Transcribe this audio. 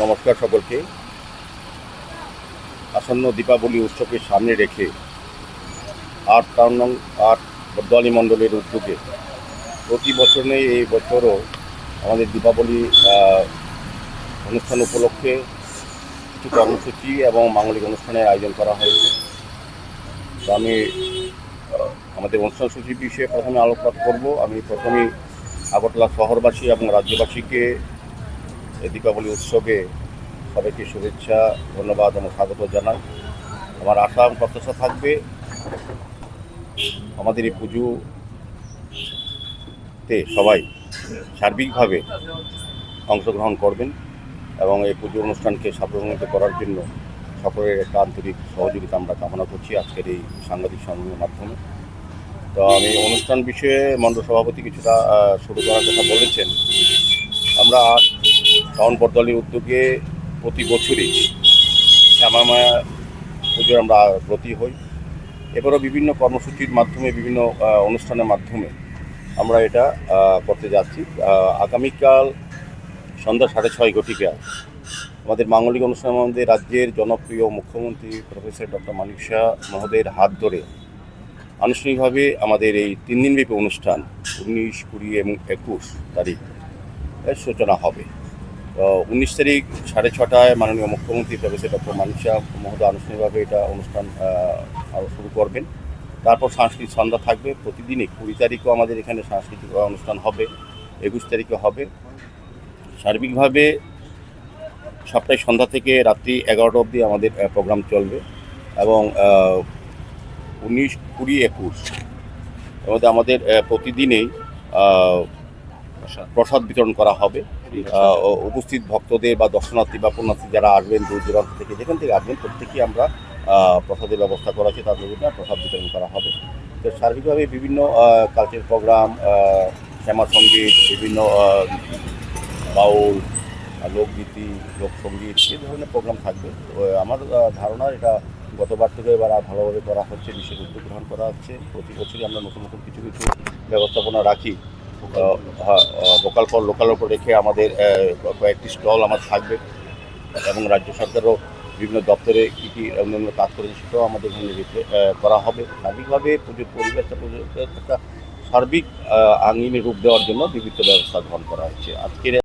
নমস্কার সকলকে। আসন্ন দীপাবলি উৎসবকে সামনে রেখে আট টাউন আট বদলি মণ্ডলের উদ্যোগে প্রতি বছরে এই বছরও আমাদের দীপাবলি অনুষ্ঠান উপলক্ষে কিছু কর্মসূচি এবং মাঙ্গলিক অনুষ্ঠানের আয়োজন করা হয়েছে। তো আমি আমাদের অনুষ্ঠান সূচি বিষয়ে প্রথমে আলোকপাত করব। আমি প্রথমেই আগরতলা শহরবাসী এবং রাজ্যবাসীকে এই দীপাবলি উৎসবে সবাইকে শুভেচ্ছা, ধন্যবাদ এবং স্বাগত জানাই। আমার আশা এবং প্রত্যাশা থাকবে, আমাদের এই পুজোতে সবাই সার্বিকভাবে অংশগ্রহণ করবেন। এবং এই পুজো অনুষ্ঠানকে সাফল্যমণ্ডিত করার জন্য সকলের একটা আন্তরিক সহযোগিতা আমরা কামনা করছি আজকের এই সাংবাদিক সম্মেলনের মাধ্যমে। তো আমি অনুষ্ঠান বিষয়ে মণ্ডল সভাপতি কিছুটা শুরু করার কথা বলেছেন। আমরা টাউন বর্দলের উদ্যোগে প্রতি বছরই শ্যামামায়া পুজোর আমরা ব্রতী হই। এবারও বিভিন্ন কর্মসূচির মাধ্যমে, বিভিন্ন অনুষ্ঠানের মাধ্যমে আমরা এটা করতে যাচ্ছি। আগামীকাল সন্ধ্যা সাড়ে ছয় ঘটিকা। আমাদের মাঙ্গলিক অনুষ্ঠান মধ্যে রাজ্যের জনপ্রিয় মুখ্যমন্ত্রী প্রফেসর ডক্টর মানিক শাহ মহোদয়ের হাত ধরে আনুষ্ঠানিকভাবে আমাদের এই তিন দিনব্যাপী অনুষ্ঠান উনিশ, কুড়ি এবং একুশ তারিখ সূচনা হবে। উনিশ তারিখ সাড়ে ছটায় মাননীয় মুখ্যমন্ত্রী প্রফেসর ডক্টর মানিক শাহ মহোদয় আনুষ্ঠানিকভাবে এটা অনুষ্ঠান শুরু করবেন। তারপর সাংস্কৃতিক সন্ধ্যা থাকবে। প্রতিদিনই কুড়ি তারিখও আমাদের এখানে সাংস্কৃতিক অনুষ্ঠান হবে, একুশ তারিখে হবে। সার্বিকভাবে সপ্তাহে সন্ধ্যা থেকে রাত্রি এগারোটা অবধি আমাদের প্রোগ্রাম চলবে এবং উনিশ কুড়ি একুশ এর মধ্যে আমাদের প্রতিদিনেই প্রসাদ বিতরণ করা হবে। উপস্থিত ভক্তদের বা দর্শনার্থী বা পুণ্যার্থী যারা আসবেন, দূর দূরান্ত থেকে যেখান থেকে আসবেন, প্রত্যেকেই আমরা প্রসাদের ব্যবস্থা করা আছে তাদের জন্য প্রসাদ বিতরণ করা হবে। তো সার্বিকভাবে বিভিন্ন কালচার প্রোগ্রাম শ্যামা সংগীত বিভিন্ন বাউল, লোকগীতি, লোকসঙ্গীত, এই ধরনের প্রোগ্রাম থাকবে। আমার ধারণা এটা গতবার থেকে এবার ভালোভাবে করা হচ্ছে বিশেষ উদ্যোগ গ্রহণ করা হচ্ছে। প্রতি বছরই আমরা নতুন নতুন কিছু কিছু ব্যবস্থাপনা রাখি। লোকাল ফর লোকালের উপর রেখে আমাদের কয়েকটি স্টল আমার থাকবে এবং রাজ্য সরকারও বিভিন্ন দপ্তরে কী কী অন্যান্য কাজ করেছে সেটাও আমাদের এখানে করা হবে। সার্বিকভাবে পুজোর পরিবেশটা, পুজোর একটা সার্বিক আঙ্গিনী রূপ দেওয়ার জন্য বিভিন্ন ব্যবস্থা গ্রহণ করা হচ্ছে। আজকের